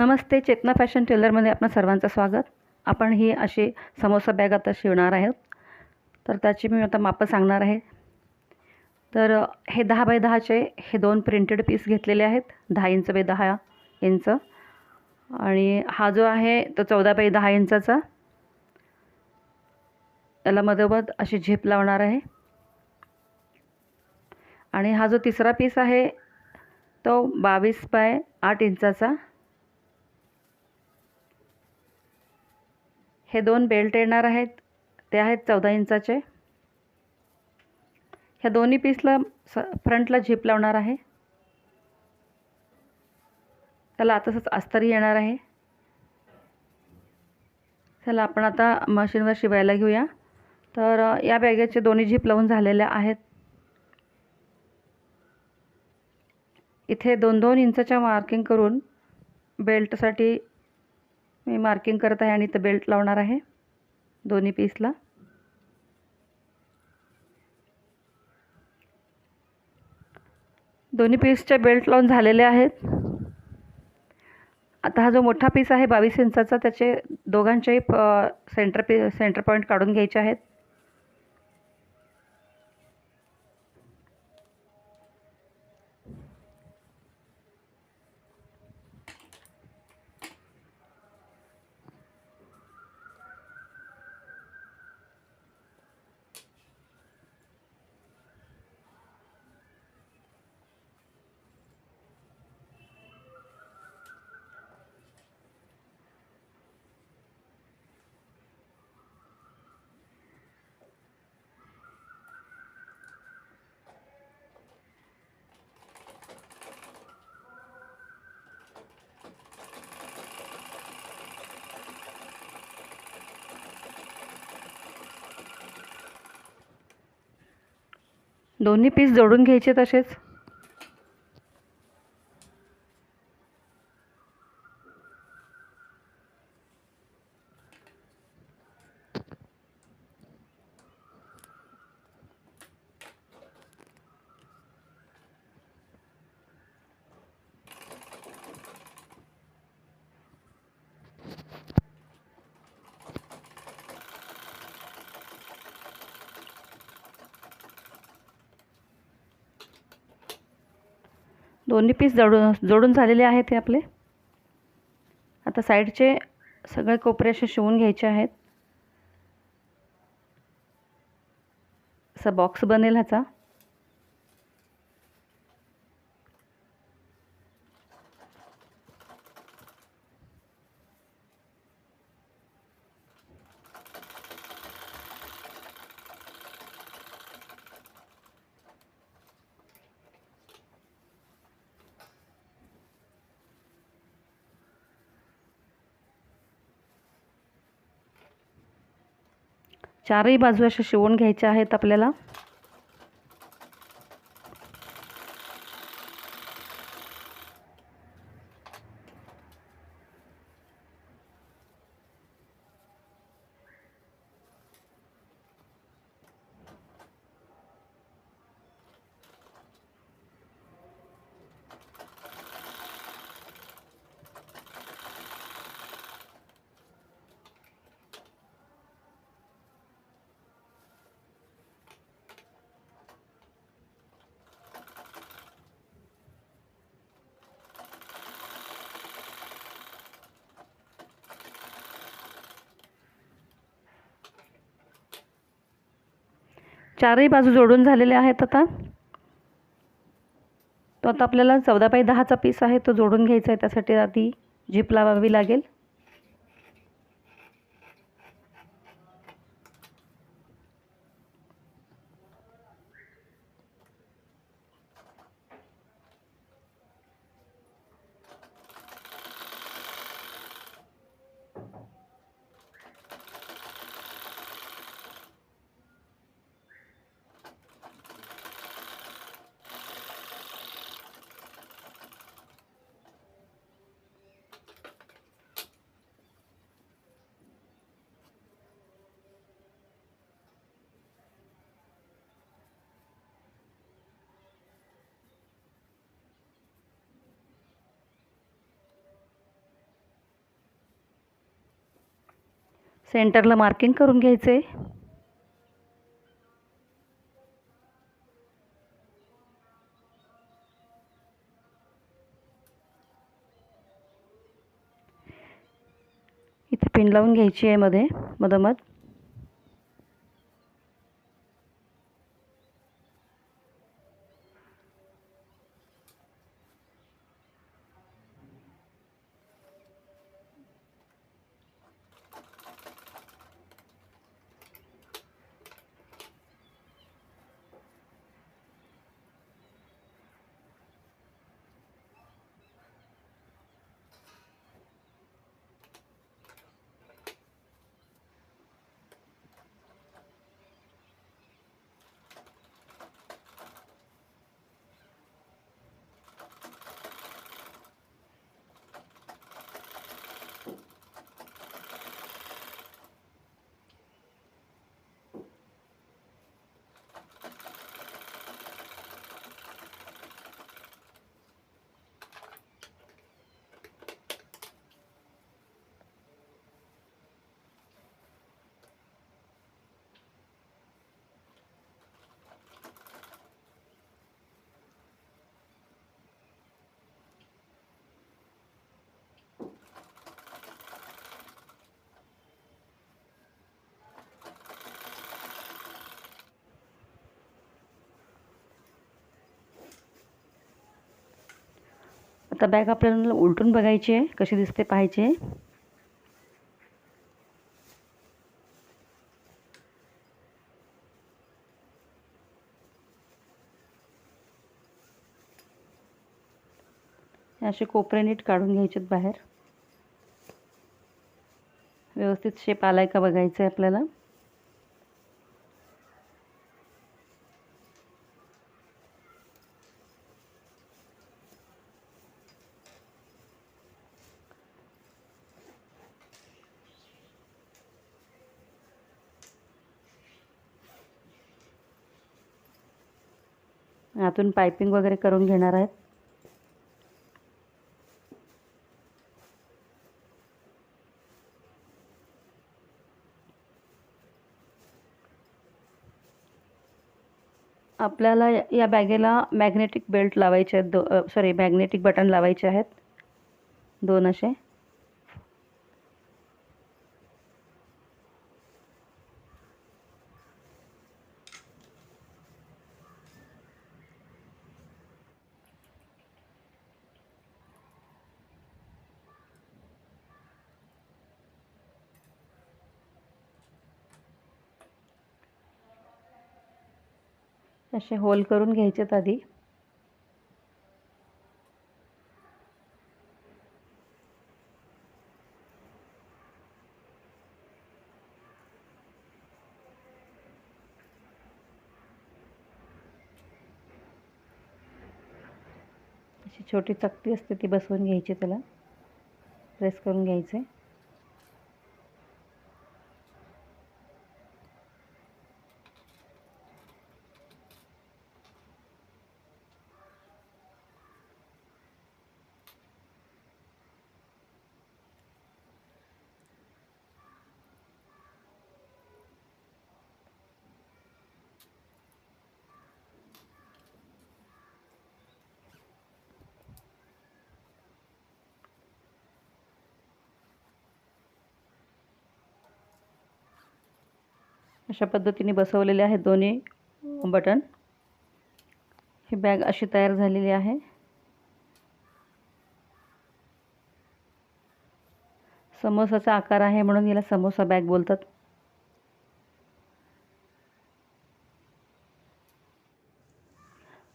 नमस्ते चेतना fashion टेलरमध्ये आपणा सर्वांचं स्वागत. आपण ही अशी समोसा बॅग आता शिवणार आहोत. तर त्याची मी आता मापं सांगणार आहे. तर हे दहा बाय दहाचे हे दोन प्रिंटेड पीस घेतलेले आहेत. दहा इंच बाय दहा इंच. आणि हा जो आहे तो चौदा बाय दहा इंचाचा. त्याला मधोमध अशी झेप लावणार आहे. आणि हा जो तिसरा पीस आहे तो बावीस बाय आठ इंचाचा. हे दोन बेल्ट येणार आहेत. ते आहेत चौदा इंचाचे. ह्या दोन्ही पीसला स फ्रंटला झिप लावणार आहे. त्याला तसंच अस्तरी येणार आहे. चला आपण आता मशीनवर शिवायला घेऊया. तर या बॅगेचे दोन्ही झिप लावून झालेल्या आहेत. इथे दोन दोन इंचाच्या मार्किंग करून बेल्टसाठी मी मार्किंग करत आहे आणि इथं बेल्ट लावणार आहे. दोन्ही पीसला दोन्ही पीसच्या बेल्ट लावून झालेले आहेत. आता हा जो मोठा पीस आहे बावीस इंचाचा त्याचे दोघांचेही सेंटर पी सेंटर पॉईंट काढून घ्यायचे आहेत. दोन्ही पीस जोडून घ्यायचे तसेच? दोन्ही पीस जोडून जोडून झालेले आहेत हे आपले. आता साईडचे सगळे कोपरे असे शिवून घ्यायचे आहेत. असा बॉक्स बनेल ह्याचा. चारही बाजू अशा शिवून घ्यायच्या आहेत आपल्याला. चारही बाजू जोडून झालेले आहेत आता. तो आता आपल्याला चौदा बाय दहाचा पीस आहे तो जोडून घ्यायचा आहे त्यासाठी आधी झिप लावावी लागेल. सेंटरला मार्किंग करून घ्यायचं आहे इथे पिन लावून घ्यायची आहे मध्ये मधोमध. आता बॅग आपल्याला उलटून बघायची आहे. कशी दिसते पाहायचे असे कोपरे नीट काढून घ्यायचेत बाहेर. व्यवस्थित शेप आलाय का बघायचं आहे आपल्याला. आतून पायपिंग वगैरे करून घेणार आहेत. आपल्याला या- या बॅगेला मॅग्नेटिक बेल्ट लावायचे आहेत दो सॉरी मॅग्नेटिक बटन लावायचे आहेत. दोन असे. असे होल करून घ्यायचेत आधी. अशी छोटी चकती असते ती बसवून घ्यायची त्याला. प्रेस करून घ्यायचे. अशा पद्धतीने बसवलेले आहेत दोन्ही बटन ही बॅग अशी तयार झालेली आहे. समोसाचा आकार आहे म्हणून याला समोसा बॅग बोलतात.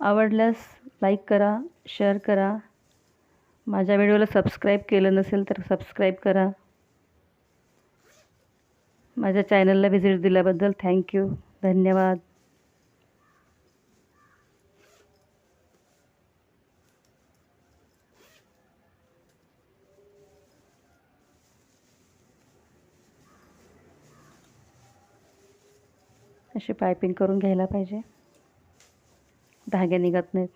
आवडल्यास लाईक करा शेअर करा. माझ्या व्हिडिओला सबस्क्राईब केलं नसेल तर सबस्क्राईब करा. माझ्या चॅनलला व्हिजिट दिल्याबद्दल थँक्यू धन्यवाद. अशी पायपिंग करून घ्यायला पाहिजे. धागे निघत नाहीत.